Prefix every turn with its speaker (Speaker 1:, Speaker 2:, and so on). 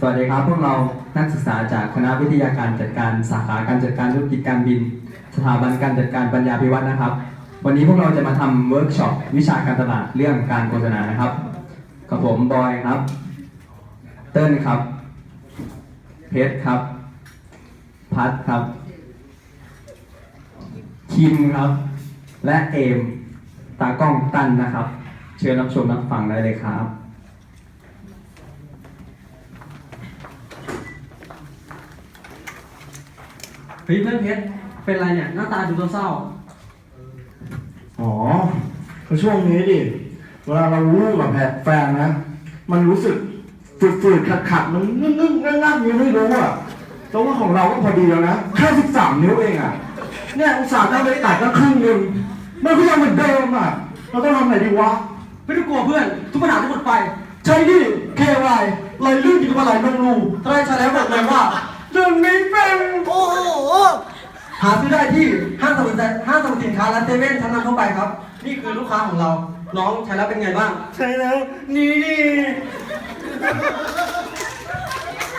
Speaker 1: สวัสดีครับ พวกเรานักศึกษาจากคณะวิทยาการจัดการสาขาการจัดการธุรกิจการบิน สถาบันการจัดการปัญญาพิวัฒน์นะครับ วันนี้พวกเราจะมาทำเวิร์กช็อปวิชาการตลาดเรื่องการโฆษณานะครับกับผมบอยครับ เติ้ลครับ เพชรครับ พัดครับ คิมครับ และเอมตากล้องตั้นนะครับ เชิญรับชมรับฟังได้เลยครับ
Speaker 2: เฮ้ยเพื่อนเพชรเป็นไรเนี่ยหน้าตาดูเศร้า
Speaker 3: อ๋อก็ช่วงนี้ดิ เวลาเรารู้กับแฟนนะ มันรู้สึกฝืดๆขัดๆมันงึกๆงักๆยังไม่รู้อะแต่ว่าของเราก็พอดีแล้วนะ แค่สิบสามนิ้วเองอะ เนี่ยอุตส่าห์ได้ไปตัดก็ครึ่งหนึ่งมันก็ยังเหมือนเดิมอะ เราต้องทำไงดีวะ
Speaker 2: ๆไม่ต้องกลัวเพื่อน ทุกปัญหาทุกหมดไป
Speaker 3: ใช่ดิ KY ไหลลื่นอยู่กับไหลลงรูถ้าได้ใช้แล้วบอกเลยว่าเรื่องนี้เป็น
Speaker 2: โอ้โห หาซื้อได้ที่ห้างสรรพสินค้าห้างสรรพสินค้าและเซเว่นชั้นนำทั่วไปครับ นี่คือลูกค้าของเรา น้องใช้แล้วเป็นไงบ้าง
Speaker 3: ใช่แล้ว นี่